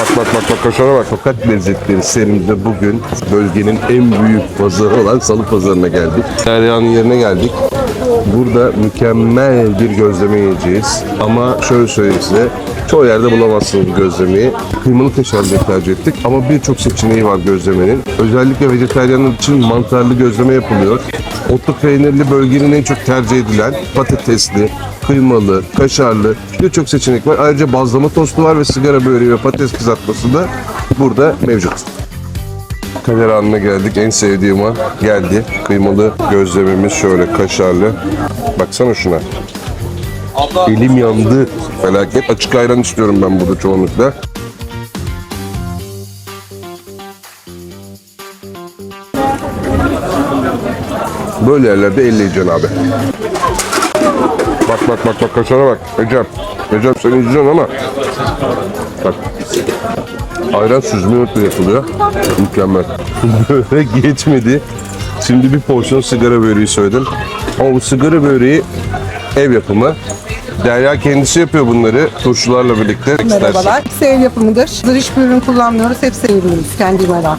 Bak bak bak bak kaşara bak. Fakat lezzetleri serimde bugün bölgenin en büyük pazarı olan salı pazarına geldik. Derya'nın yerine geldik. Burada mükemmel bir gözleme yiyeceğiz. Ama şöyle söyleyeyim size. Çoğu yerde bulamazsınız bu gözlemeyi. Kıymalı kaşarlı tercih ettik ama birçok seçeneği var gözlemenin. Özellikle vejetaryenler için mantarlı gözleme yapılıyor. Otlu peynirli bölgenin en çok tercih edilen patatesli, kıymalı, kaşarlı birçok seçenek var. Ayrıca bazlama tostu var ve sigara böreği ve patates kızartması da burada mevcut. Kader anına geldik. En sevdiğim an geldi. Kıymalı gözlememiz şöyle kaşarlı. Baksana şuna. Elim yandı. Felaket. Açık ayran istiyorum ben burada çoğunlukla. Böyle yerlerde elleyeceksin abi. Bak bak bak kaşara bak. Ecem. Ecem sen izliyorsun ama. Bak. Ayran süzme yoğurtla yapılıyor. Mükemmel. Böyle geçmedi. Şimdi bir porsiyon sigara böreği söyledim. Ama bu sigara böreği ev yapımı. Derya kendisi yapıyor bunları turşularla birlikte. Merhabalar. Hepsi el yapımıdır. Hiçbir ürün kullanmıyoruz. Hepsi el ürünümüz. Kendi imalat.